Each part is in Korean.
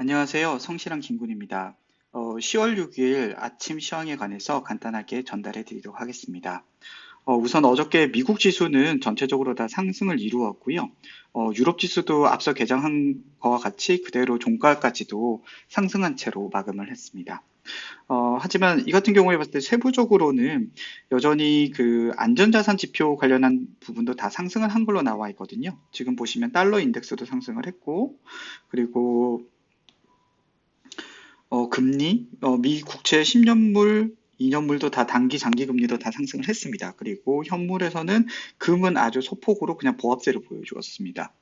안녕하세요. 성실한 김군입니다. 어, 10월 6일 아침 시황에 관해서 간단하게 전달해 드리도록 하겠습니다. 어, 우선 어저께 미국 지수는 전체적으로 다 상승을 이루었고요. 어, 유럽 지수도 앞서 개장한 것과 같이 그대로 종가까지도 상승한 채로 마감을 했습니다. 어, 하지만 이 같은 경우에 봤을 때 세부적으로는 여전히 그 안전자산 지표 관련한 부분도 다 상승을 한 걸로 나와 있거든요. 지금 보시면 달러 인덱스도 상승을 했고, 그리고 어, 금리, 어, 미 국채 10년물, 2년물도 다 단기, 장기 금리도 다 상승을 했습니다. 그리고 현물에서는 금은 아주 소폭으로 그냥 보합세를 보여주었습니다.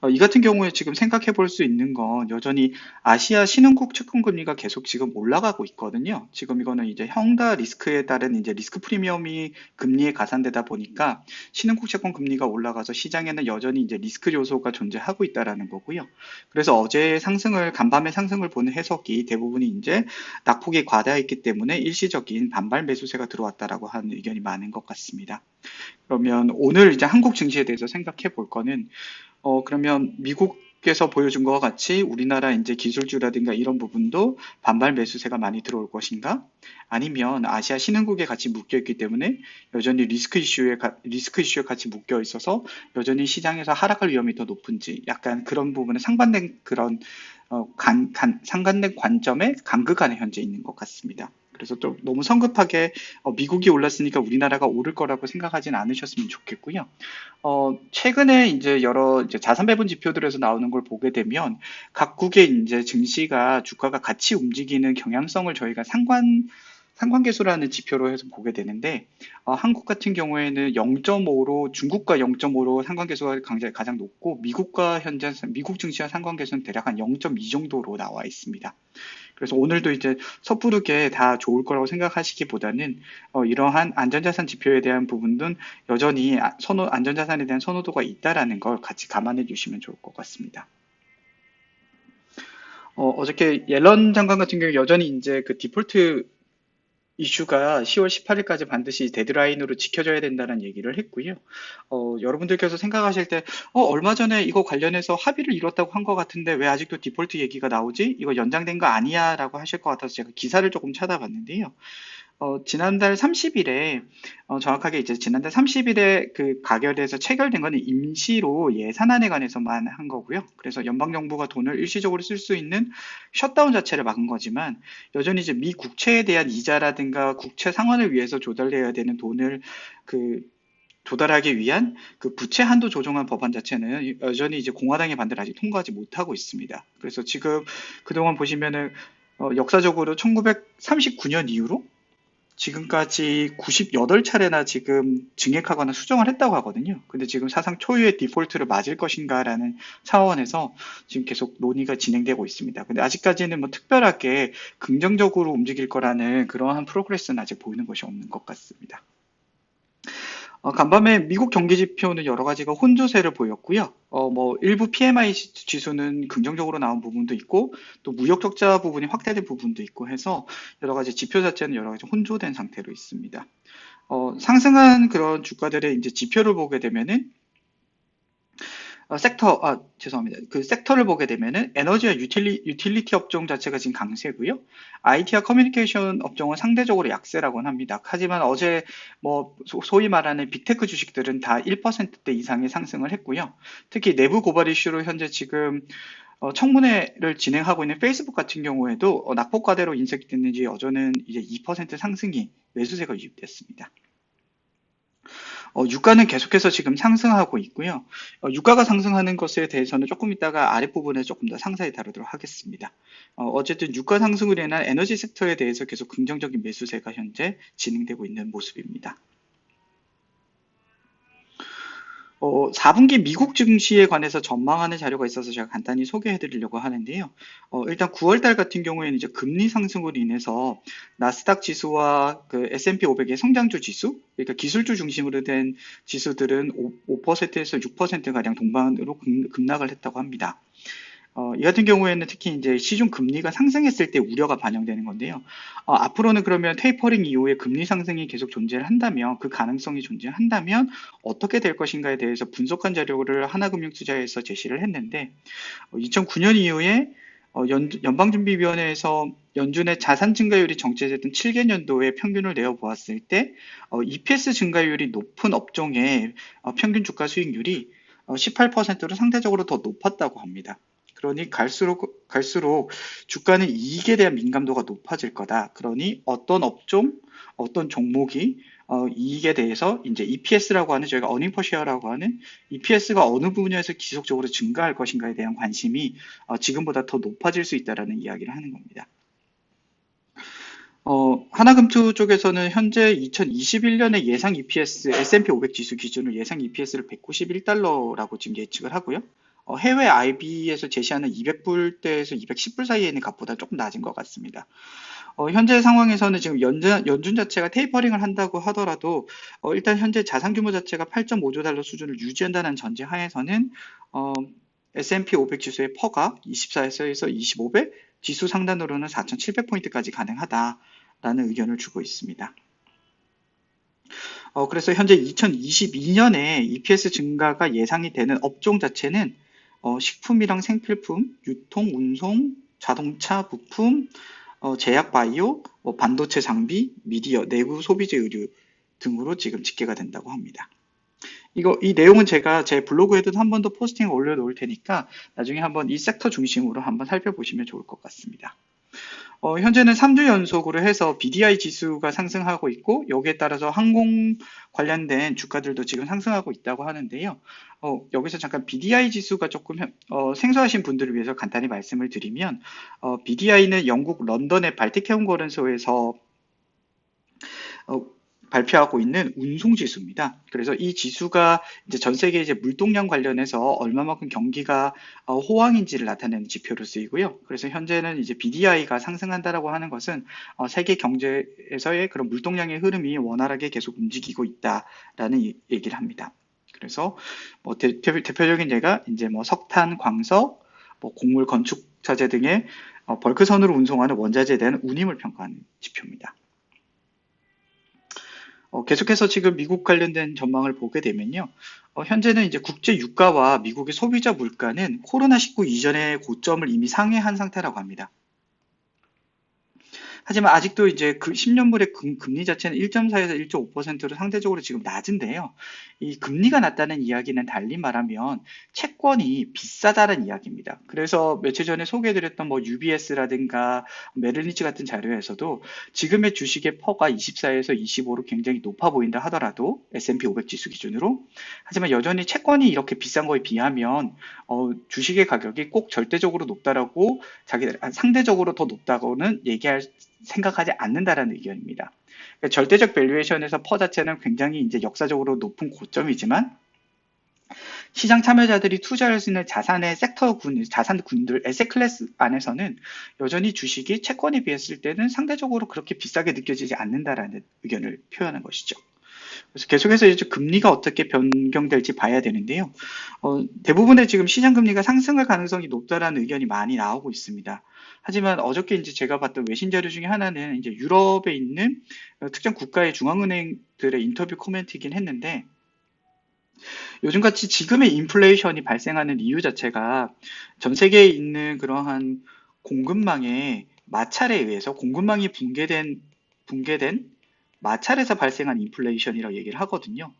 어, 이 같은 경우에 지금 생각해 볼 수 있는 건 여전히 아시아 신흥국 채권 금리가 계속 지금 올라가고 있거든요. 지금 이거는 이제 형다 리스크에 따른 이제 리스크 프리미엄이 금리에 가산되다 보니까 신흥국 채권 금리가 올라가서 시장에는 여전히 이제 리스크 요소가 존재하고 있다라는 거고요. 그래서 어제 상승을 간밤에 상승을 보는 해석이 대부분이 이제 낙폭이 과다했기 때문에 일시적인 반발 매수세가 들어왔다라고 하는 의견이 많은 것 같습니다. 그러면 오늘 이제 한국 증시에 대해서 생각해 볼 거는 어, 그러면 미국에서 보여준 것과 같이 우리나라 이제 기술주라든가 이런 부분도 반발 매수세가 많이 들어올 것인가? 아니면 아시아 신흥국에 같이 묶여 있기 때문에 여전히 리스크 이슈에 리스크 이슈에 같이 묶여 있어서 여전히 시장에서 하락할 위험이 더 높은지 약간 그런 부분에 상반된 그런 어, 간, 간, 상반된 관점에 간극 안에 현재 있는 것 같습니다. 그래서 또 너무 성급하게 어, 미국이 올랐으니까 우리나라가 오를 거라고 생각하진 않으셨으면 좋겠고요. 어, 최근에 이제 여러 이제 자산 배분 지표들에서 나오는 걸 보게 되면 각국의 이제 증시가 주가가 같이 움직이는 경향성을 저희가 상관 상관계수라는 지표로 해서 보게 되는데 어, 한국 같은 경우에는 0.5로 중국과 0.5로 상관계수가 가장 높고 미국과 현재 미국 증시와 상관계수는 대략 한 0.2 정도로 나와 있습니다. 그래서 오늘도 이제 섣부르게 다 좋을 거라고 생각하시기보다는 어, 이러한 안전자산 지표에 대한 부분은 여전히 아, 선호, 안전자산에 대한 선호도가 있다라는 걸 같이 감안해 주시면 좋을 것 같습니다. 어, 어저께 옐런 장관 같은 경우 여전히 이제 그 디폴트 이슈가 10월 18일까지 반드시 데드라인으로 지켜져야 된다는 얘기를 했고요. 어, 여러분들께서 생각하실 때, 어, 얼마 전에 이거 관련해서 합의를 이뤘다고 한 것 같은데 왜 아직도 디폴트 얘기가 나오지? 이거 연장된 거 아니야? 라고 하실 것 같아서 제가 기사를 조금 찾아봤는데요. 어, 지난달 30일에 어, 정확하게 이제 지난달 30일에 그 가결에서 체결된 거는 임시로 예산안에 관해서만 한 거고요. 그래서 연방 정부가 돈을 일시적으로 쓸 수 있는 셧다운 자체를 막은 거지만 여전히 이제 미 국채에 대한 이자라든가 국채 상환을 위해서 조달해야 되는 돈을 그 조달하기 위한 그 부채 한도 조정안 법안 자체는 여전히 이제 공화당의 반대를 아직 통과하지 못하고 있습니다. 그래서 지금 그동안 보시면은 어, 역사적으로 1939년 이후로 지금까지 98차례나 지금 증액하거나 수정을 했다고 하거든요. 근데 지금 사상 초유의 디폴트를 맞을 것인가라는 차원에서 지금 계속 논의가 진행되고 있습니다. 근데 아직까지는 뭐 특별하게 긍정적으로 움직일 거라는 그러한 프로그레스는 아직 보이는 것이 없는 것 같습니다. 어, 간밤에 미국 경기 지표는 여러 가지가 혼조세를 보였고요. 어, 뭐 일부 PMI 지수는 긍정적으로 나온 부분도 있고 또 무역 적자 부분이 확대된 부분도 있고 해서 여러 가지 지표 자체는 여러 가지 혼조된 상태로 있습니다. 어, 상승한 그런 주가들의 이제 지표를 보게 되면은 어, 섹터, 아, 죄송합니다. 그 섹터를 보게 되면은 에너지와 유틸리, 유틸리티 업종 자체가 지금 강세고요. IT와 커뮤니케이션 업종은 상대적으로 약세라고는 합니다. 하지만 어제 뭐 소위 말하는 빅테크 주식들은 다 1%대 이상의 상승을 했고요. 특히 내부 고발 이슈로 현재 지금 어, 청문회를 진행하고 있는 페이스북 같은 경우에도 어, 낙폭과대로 인색됐는지 여전은 이제 2% 상승이 매수세가 유입됐습니다. 어, 유가는 계속해서 지금 상승하고 있고요. 어, 유가가 상승하는 것에 대해서는 조금 이따가 아랫부분에 조금 더 상세히 다루도록 하겠습니다. 어, 쨌든 유가 상승으로 인한 에너지 섹터에 대해서 계속 긍정적인 매수세가 현재 진행되고 있는 모습입니다. 어, 4분기 미국 증시에 관해서 전망하는 자료가 있어서 제가 간단히 소개해 드리려고 하는데요. 어, 일단 9월 달 같은 경우에는 이제 금리 상승으로 인해서 나스닥 지수와 그 S&P 500의 성장주 지수, 그러니까 기술주 중심으로 된 지수들은 5, 5%에서 6%가량 동반으로 급락을 했다고 합니다. 어, 이 같은 경우에는 특히 이제 시중 금리가 상승했을 때 우려가 반영되는 건데요. 어, 앞으로는 그러면 테이퍼링 이후에 금리 상승이 계속 존재를 한다면 그 가능성이 존재한다면 어떻게 될 것인가에 대해서 분석한 자료를 하나금융투자에서 제시를 했는데 어, 2009년 이후에 어, 연, 연방준비위원회에서 연준의 자산 증가율이 정체됐던 7개년도의 평균을 내어 보았을 때 어, EPS 증가율이 높은 업종의 어, 평균 주가 수익률이 어, 18%로 상대적으로 더 높았다고 합니다. 그러니 갈수록 갈수록 주가는 이익에 대한 민감도가 높아질 거다. 그러니 어떤 업종, 어떤 종목이 어, 이익에 대해서 이제 EPS라고 하는 저희가 어닝 퍼시어라고 하는 EPS가 어느 부분에서 지속적으로 증가할 것인가에 대한 관심이 어, 지금보다 더 높아질 수 있다라는 이야기를 하는 겁니다. 어, 하나금투 쪽에서는 현재 2021년의 예상 EPS, S&P 500 지수 기준으로 예상 EPS를 191달러라고 지금 예측을 하고요. 어, 해외 IB에서 제시하는 200불대에서 210불 사이에 있는 값보다 조금 낮은 것 같습니다. 어, 현재 상황에서는 지금 연준, 연준 자체가 테이퍼링을 한다고 하더라도 어, 일단 현재 자산 규모 자체가 8.5조 달러 수준을 유지한다는 전제 하에서는 어, S&P 500 지수의 퍼가 24에서 25배, 지수 상단으로는 4,700포인트까지 가능하다라는 의견을 주고 있습니다. 어, 그래서 현재 2022년에 EPS 증가가 예상이 되는 업종 자체는 어, 식품이랑 생필품, 유통, 운송, 자동차, 부품, 어, 제약 바이오, 뭐 반도체 장비, 미디어, 내구 소비재 의류 등으로 지금 집계가 된다고 합니다. 이거 이 내용은 제가 제 블로그에도 한 번 더 포스팅 올려놓을 테니까 나중에 한번 이 섹터 중심으로 한번 살펴보시면 좋을 것 같습니다. 어, 현재는 3주 연속으로 해서 BDI 지수가 상승하고 있고 여기에 따라서 항공 관련된 주가들도 지금 상승하고 있다고 하는데요. 어, 여기서 잠깐 BDI 지수가 조금 어, 생소하신 분들을 위해서 간단히 말씀을 드리면 어, BDI는 영국 런던의 발틱 해운 거래소에서 어, 발표하고 있는 운송 지수입니다. 그래서 이 지수가 이제 전 세계 이제 물동량 관련해서 얼마만큼 경기가 어, 호황인지를 나타내는 지표로 쓰이고요. 그래서 현재는 이제 BDI가 상승한다라고 하는 것은 어, 세계 경제에서의 그런 물동량의 흐름이 원활하게 계속 움직이고 있다라는 얘기를 합니다. 그래서 뭐 대, 표적인 예가 이제 뭐 석탄, 광석, 뭐 곡물 건축 자재 등의 어, 벌크선으로 운송하는 원자재에 대한 운임을 평가하는 지표입니다. 어, 계속해서 지금 미국 관련된 전망을 보게 되면요. 어, 현재는 이제 국제 유가와 미국의 소비자 물가는 코로나19 이전의 고점을 이미 상회한 상태라고 합니다. 하지만 아직도 이제 그 10년물의 금리 자체는 1.4에서 1.5%로 상대적으로 지금 낮은데요. 이 금리가 낮다는 이야기는 달리 말하면 채권이 비싸다는 이야기입니다. 그래서 며칠 전에 소개해드렸던 뭐 UBS라든가 메릴리치 같은 자료에서도 지금의 주식의 퍼가 24에서 25로 굉장히 높아 보인다 하더라도 S&P 500 지수 기준으로 하지만 여전히 채권이 이렇게 비싼 거에 비하면 어, 주식의 가격이 꼭 절대적으로 높다라고 자기들 상대적으로 더 높다고는 얘기할 생각하지 않는다라는 의견입니다. 그러니까 절대적 밸류에이션에서 퍼 자체는 굉장히 이제 역사적으로 높은 고점이지만 시장 참여자들이 투자할 수 있는 자산의 섹터 군, 자산 군들, 에세 클래스 안에서는 여전히 주식이 채권에 비했을 때는 상대적으로 그렇게 비싸게 느껴지지 않는다라는 의견을 표현한 것이죠. 그래서 계속해서 이제 금리가 어떻게 변경될지 봐야 되는데요. 어, 대부분의 지금 시장 금리가 상승할 가능성이 높다라는 의견이 많이 나오고 있습니다. 하지만 어저께 이제 제가 봤던 외신 자료 중에 하나는 이제 유럽에 있는 특정 국가의 중앙은행들의 인터뷰 코멘트이긴 했는데 요즘같이 지금의 인플레이션이 발생하는 이유 자체가 전 세계에 있는 그러한 공급망의 마찰에 의해서 공급망이 붕괴된 붕괴된 마찰에서 발생한 인플레이션이라고 얘기를 하거든요.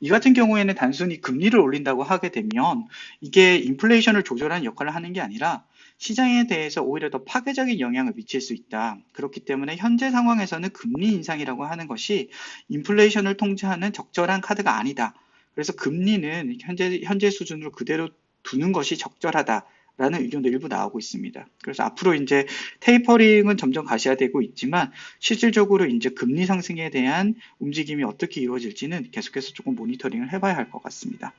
이 같은 경우에는 단순히 금리를 올린다고 하게 되면 이게 인플레이션을 조절하는 역할을 하는 게 아니라 시장에 대해서 오히려 더 파괴적인 영향을 미칠 수 있다. 그렇기 때문에 현재 상황에서는 금리 인상이라고 하는 것이 인플레이션을 통제하는 적절한 카드가 아니다. 그래서 금리는 현재 현재 수준으로 그대로 두는 것이 적절하다. 라는 의견도 일부 나오고 있습니다. 그래서 앞으로 이제 테이퍼링은 점점 가시화되고 있지만 실질적으로 이제 금리 상승에 대한 움직임이 어떻게 이루어질지는 계속해서 조금 모니터링을 해봐야 할 것 같습니다.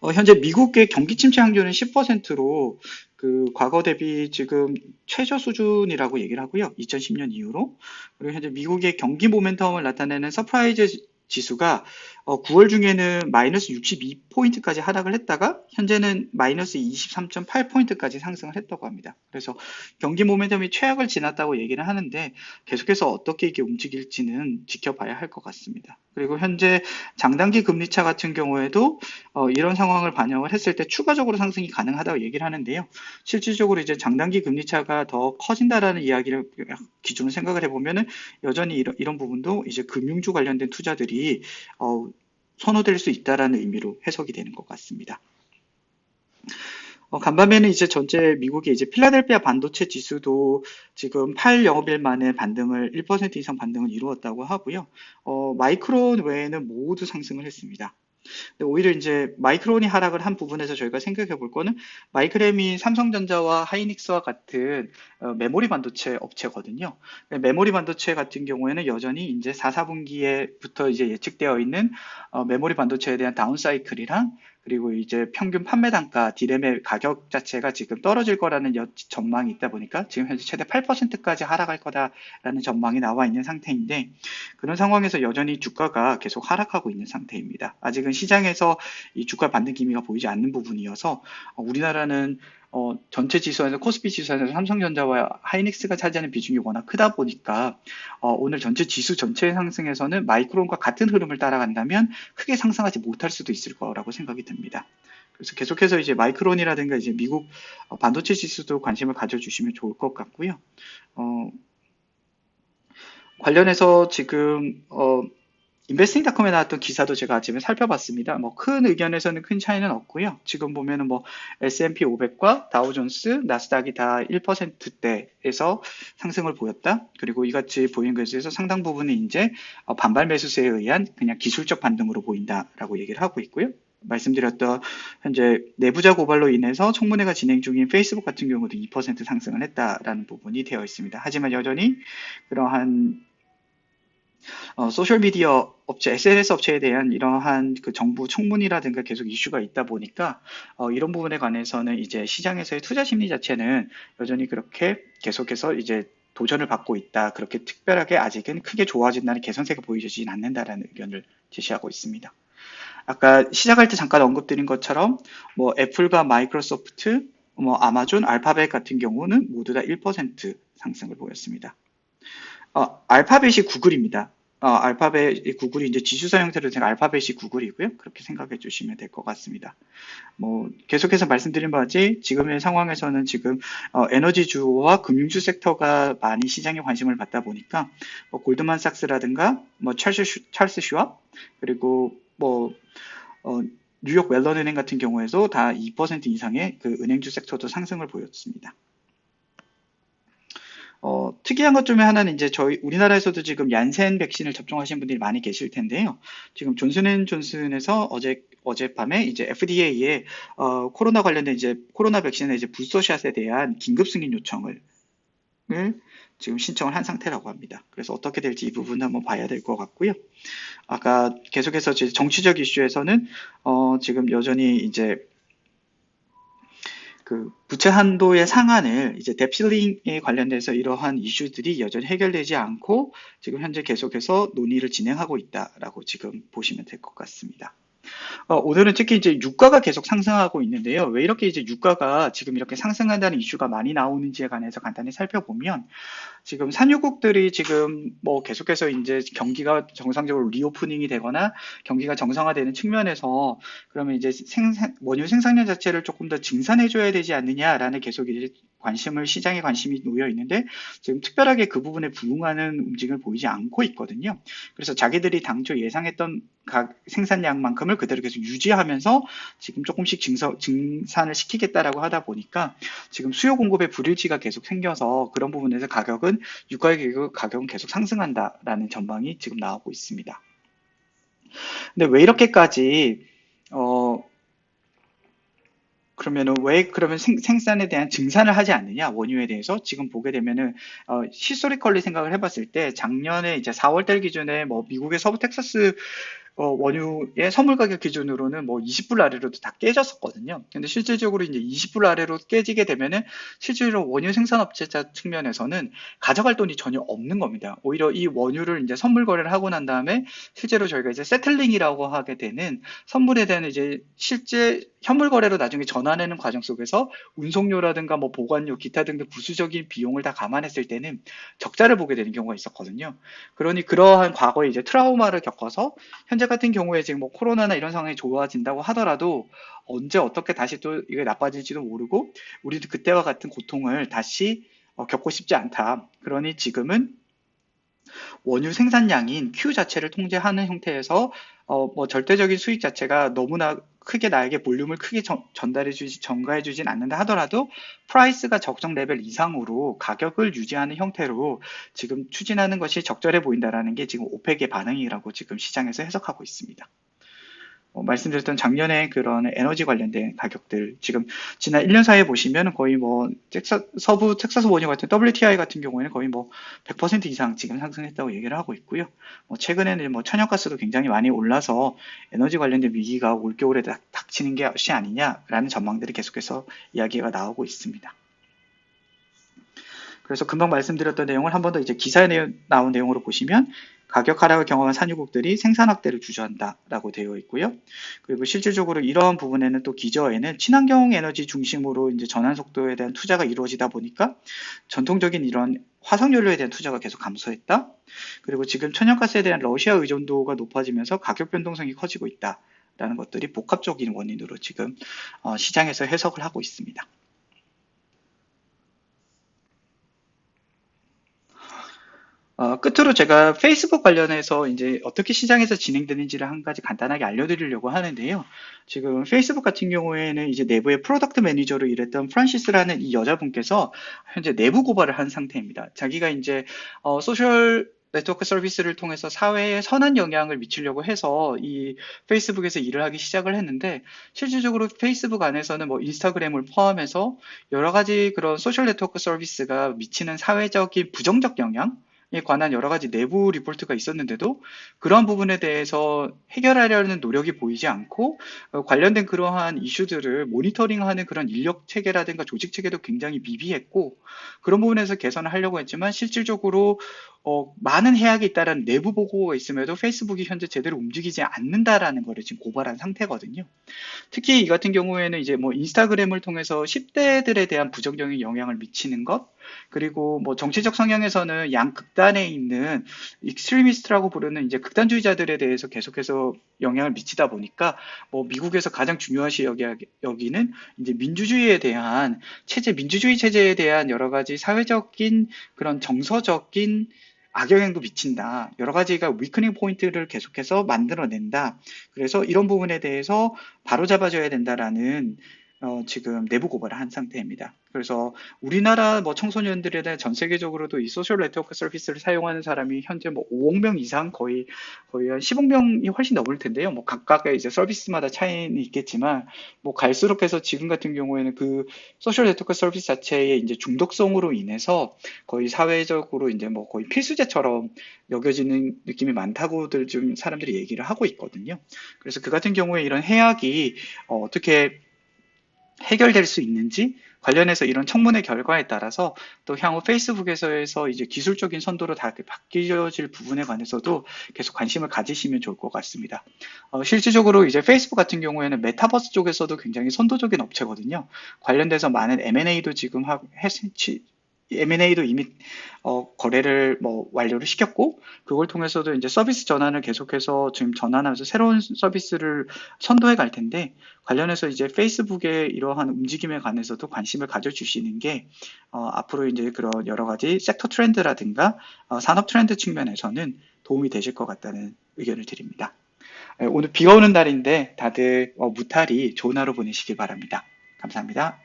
어, 현재 미국의 경기 침체 확률은 10%로 그 과거 대비 지금 최저 수준이라고 얘기를 하고요. 2010년 이후로. 그리고 현재 미국의 경기 모멘텀을 나타내는 서프라이즈 지수가 어, 9월 중에는 마이너스 62포인트까지 하락을 했다가 현재는 마이너스 23.8포인트까지 상승을 했다고 합니다. 그래서 경기 모멘텀이 최악을 지났다고 얘기를 하는데 계속해서 어떻게 이게 움직일지는 지켜봐야 할 것 같습니다. 그리고 현재 장단기 금리차 같은 경우에도 어, 이런 상황을 반영을 했을 때 추가적으로 상승이 가능하다고 얘기를 하는데요. 실질적으로 이제 장단기 금리차가 더 커진다라는 이야기를 기준으로 생각을 해보면은 여전히 이런, 이런 부분도 이제 금융주 관련된 투자들이 어, 선호될 수 있다라는 의미로 해석이 되는 것 같습니다. 어, 간밤에는 이제 전체 미국의 이제 필라델피아 반도체 지수도 지금 8 영업일 만에 반등을 1% 이상 반등을 이루었다고 하고요. 어, 마이크론 외에는 모두 상승을 했습니다. 오히려 이제 마이크론이 하락을 한 부분에서 저희가 생각해 볼 거는 마이크램이 삼성전자와 하이닉스와 같은 어, 메모리 반도체 업체거든요. 메모리 반도체 같은 경우에는 여전히 이제 4, 4분기에부터 이제 예측되어 있는 어, 메모리 반도체에 대한 다운 사이클이랑 그리고 이제 평균 판매 단가 디램의 가격 자체가 지금 떨어질 거라는 전망이 있다 보니까 지금 현재 최대 8%까지 하락할 거다라는 전망이 나와 있는 상태인데 그런 상황에서 여전히 주가가 계속 하락하고 있는 상태입니다. 아직은 시장에서 이 주가 반등 기미가 보이지 않는 부분이어서 우리나라는 어, 전체 지수에서 코스피 지수에서 삼성전자와 하이닉스가 차지하는 비중이 워낙 크다 보니까 어, 오늘 전체 지수 전체 상승에서는 마이크론과 같은 흐름을 따라간다면 크게 상승하지 못할 수도 있을 거라고 생각이 듭니다. 그래서 계속해서 이제 마이크론이라든가 이제 미국 어, 반도체 지수도 관심을 가져주시면 좋을 것 같고요. 어, 관련해서 지금 어, 인베스팅닷컴에 나왔던 기사도 제가 아침에 살펴봤습니다. 뭐 큰 의견에서는 큰 차이는 없고요. 지금 보면은 뭐 S&P 500과 다우존스, 나스닥이 다 1%대에서 상승을 보였다. 그리고 이같이 보인 것에서 상당 부분은 이제 어, 반발 매수세에 의한 그냥 기술적 반등으로 보인다라고 얘기를 하고 있고요. 말씀드렸던 현재 내부자 고발로 인해서 청문회가 진행 중인 페이스북 같은 경우도 2% 상승을 했다라는 부분이 되어 있습니다. 하지만 여전히 그러한 어, 소셜미디어 업체, SNS 업체에 대한 이러한 그 정부 청문이라든가 계속 이슈가 있다 보니까 어, 이런 부분에 관해서는 이제 시장에서의 투자 심리 자체는 여전히 그렇게 계속해서 이제 도전을 받고 있다. 그렇게 특별하게 아직은 크게 좋아진다는 개선세가 보이지는 않는다라는 의견을 제시하고 있습니다. 아까 시작할 때 잠깐 언급드린 것처럼 뭐 애플과 마이크로소프트, 뭐 아마존, 알파벳 같은 경우는 모두 다 1% 상승을 보였습니다. 어, 알파벳이 구글입니다. 어, 알파벳이 구글이 이제 지수사 형태로 된 알파벳이 구글이고요. 그렇게 생각해 주시면 될 것 같습니다. 뭐 계속해서 말씀드린 바지 지금의 상황에서는 지금 어, 에너지 주와 금융주 섹터가 많이 시장에 관심을 받다 보니까 뭐 골드만삭스라든가 뭐 찰스, 슈, 찰스 슈왑 그리고 뭐 어, 뉴욕 웰런 은행 같은 경우에도 다 2% 이상의 그 은행주 섹터도 상승을 보였습니다. 어, 특이한 것 중에 하나는 이제 저희 우리나라에서도 지금 얀센 백신을 접종하신 분들이 많이 계실 텐데요. 지금 존슨앤존슨에서 어제 어젯밤에 이제 FDA에 어, 코로나 관련된 이제 코로나 백신의 이제 부스터샷에 대한 긴급 승인 요청을 지금 신청을 한 상태라고 합니다. 그래서 어떻게 될지 이 부분 은 한번 봐야 될 것 같고요. 아까 계속해서 정치적 이슈에서는 어, 지금 여전히 이제 그 부채 한도의 상한을 이제 뎁실링에 관련돼서 이러한 이슈들이 여전히 해결되지 않고 지금 현재 계속해서 논의를 진행하고 있다라고 지금 보시면 될 것 같습니다. 어, 오늘은 특히 이제 유가가 계속 상승하고 있는데요. 왜 이렇게 이제 유가가 지금 이렇게 상승한다는 이슈가 많이 나오는지에 관해서 간단히 살펴보면 지금 산유국들이 지금 뭐 계속해서 이제 경기가 정상적으로 리오프닝이 되거나 경기가 정상화되는 측면에서 그러면 이제 생산, 원유 생산량 자체를 조금 더 증산해줘야 되지 않느냐라는 계속 이제 관심을 시장에 관심이 놓여 있는데 지금 특별하게 그 부분에 부응하는 움직임을 보이지 않고 있거든요. 그래서 자기들이 당초 예상했던 각 생산량만큼을 그대로 계속 유지하면서 지금 조금씩 증서, 증산을 시키겠다라고 하다 보니까 지금 수요 공급의 불일치가 계속 생겨서 그런 부분에서 가격은 유가의 가격은 계속 상승한다라는 전망이 지금 나오고 있습니다. 근데 왜 이렇게까지 어 그러면은 왜 그러면 생, 산에 대한 증산을 하지 않느냐 원유에 대해서? 지금 보게 되면은 어, 히스토리컬리 생각을 해봤을 때 작년에 이제 4월달 기준에 뭐 미국의 서부 텍사스 어, 원유의 선물 가격 기준으로는 뭐 20불 아래로도 다 깨졌었거든요. 근데 실질적으로 이제 20불 아래로 깨지게 되면은 실제로 원유 생산업체자 측면에서는 가져갈 돈이 전혀 없는 겁니다. 오히려 이 원유를 이제 선물 거래를 하고 난 다음에 실제로 저희가 이제 세틀링이라고 하게 되는 선물에 대한 이제 실제 현물 거래로 나중에 전환하는 과정 속에서 운송료라든가 뭐 보관료, 기타 등등 부수적인 비용을 다 감안했을 때는 적자를 보게 되는 경우가 있었거든요. 그러니 그러한 과거에 이제 트라우마를 겪어서 현재 같은 경우에 지금 뭐 코로나나 이런 상황이 좋아진다고 하더라도 언제 어떻게 다시 또 이게 나빠질지도 모르고 우리도 그때와 같은 고통을 다시 어, 겪고 싶지 않다. 그러니 지금은 원유 생산량인 Q 자체를 통제하는 형태에서 어, 뭐 절대적인 수익 자체가 너무나 크게 나에게 볼륨을 크게 전, 달해 주지 전가해 주진 않는다 하더라도 프라이스가 적정 레벨 이상으로 가격을 유지하는 형태로 지금 추진하는 것이 적절해 보인다라는 게 지금 오펙의 반응이라고 지금 시장에서 해석하고 있습니다. 어, 말씀드렸던 작년에 그런 에너지 관련된 가격들 지금 지난 1년 사이에 보시면 거의 뭐 텍사, 서부 텍사스 원유 같은 WTI 같은 경우에는 거의 뭐 100% 이상 지금 상승했다고 얘기를 하고 있고요. 뭐 최근에는 뭐 천연가스도 굉장히 많이 올라서 에너지 관련된 위기가 올겨울에 닥, 닥치는 것이 아니냐라는 전망들이 계속해서 이야기가 나오고 있습니다. 그래서 금방 말씀드렸던 내용을 한 번 더 이제 기사에 나온 내용으로 보시면 가격 하락을 경험한 산유국들이 생산 확대를 주저한다라고 되어 있고요. 그리고 실질적으로 이러한 부분에는 또 기저에는 친환경 에너지 중심으로 이제 전환 속도에 대한 투자가 이루어지다 보니까 전통적인 이런 화석연료에 대한 투자가 계속 감소했다. 그리고 지금 천연가스에 대한 러시아 의존도가 높아지면서 가격 변동성이 커지고 있다 라는 것들이 복합적인 원인으로 지금 어, 시장에서 해석을 하고 있습니다. 어, 끝으로 제가 페이스북 관련해서 이제 어떻게 시장에서 진행되는지를 한 가지 간단하게 알려드리려고 하는데요. 지금 페이스북 같은 경우에는 이제 내부의 프로덕트 매니저로 일했던 프란시스라는 이 여자분께서 현재 내부 고발을 한 상태입니다. 자기가 이제 어, 소셜 네트워크 서비스를 통해서 사회에 선한 영향을 미치려고 해서 이 페이스북에서 일을 하기 시작을 했는데 실질적으로 페이스북 안에서는 뭐 인스타그램을 포함해서 여러 가지 그런 소셜 네트워크 서비스가 미치는 사회적인 부정적 영향 에 관한 여러 가지 내부 리포트가 있었는데도 그러한 부분에 대해서 해결하려는 노력이 보이지 않고 어, 관련된 그러한 이슈들을 모니터링하는 그런 인력 체계라든가 조직 체계도 굉장히 미비했고 그런 부분에서 개선을 하려고 했지만 실질적으로 어, 많은 해악이 있다라는 내부 보고가 있음에도 페이스북이 현재 제대로 움직이지 않는다라는 거를 지금 고발한 상태거든요. 특히 이 같은 경우에는 이제 뭐 인스타그램을 통해서 10대들에 대한 부정적인 영향을 미치는 것, 그리고 뭐 정치적 성향에서는 양 극단에 있는 익스트리미스트라고 부르는 이제 극단주의자들에 대해서 계속해서 영향을 미치다 보니까 뭐 미국에서 가장 중요하시 여기, 여기는 이제 민주주의에 대한 체제, 민주주의 체제에 대한 여러 가지 사회적인 그런 정서적인 악영향도 미친다. 여러 가지가 위크닝 포인트를 계속해서 만들어낸다. 그래서 이런 부분에 대해서 바로 잡아줘야 된다라는 어, 지금 내부 고발을 한 상태입니다. 그래서 우리나라 뭐 청소년들에 대한 전 세계적으로도 이 소셜 네트워크 서비스를 사용하는 사람이 현재 뭐 5억 명 이상 거의 거의 한 10억 명이 훨씬 넘을 텐데요. 뭐 각각의 이제 서비스마다 차이는 있겠지만 뭐 갈수록 해서 지금 같은 경우에는 그 소셜 네트워크 서비스 자체의 이제 중독성으로 인해서 거의 사회적으로 이제 뭐 거의 필수제처럼 여겨지는 느낌이 많다고들 좀 사람들이 얘기를 하고 있거든요. 그래서 그 같은 경우에 이런 해악이 어, 어떻게 해결될 수 있는지 관련해서 이런 청문회 결과에 따라서 또 향후 페이스북에서 이제 기술적인 선도로 다 바뀌어질 부분에 관해서도 계속 관심을 가지시면 좋을 것 같습니다. 어, 실질적으로 이제 페이스북 같은 경우에는 메타버스 쪽에서도 굉장히 선도적인 업체거든요. 관련돼서 많은 M&A도 지금 하, 해, M&A도 이미 어, 거래를 뭐 완료를 시켰고 그걸 통해서도 이제 서비스 전환을 계속해서 지금 전환하면서 새로운 서비스를 선도해 갈 텐데 관련해서 이제 페이스북의 이러한 움직임에 관해서도 관심을 가져주시는 게 어, 앞으로 이제 그런 여러 가지 섹터 트렌드라든가 어, 산업 트렌드 측면에서는 도움이 되실 것 같다는 의견을 드립니다. 오늘 비가 오는 날인데 다들 어, 무탈이 좋은 하루 보내시길 바랍니다. 감사합니다.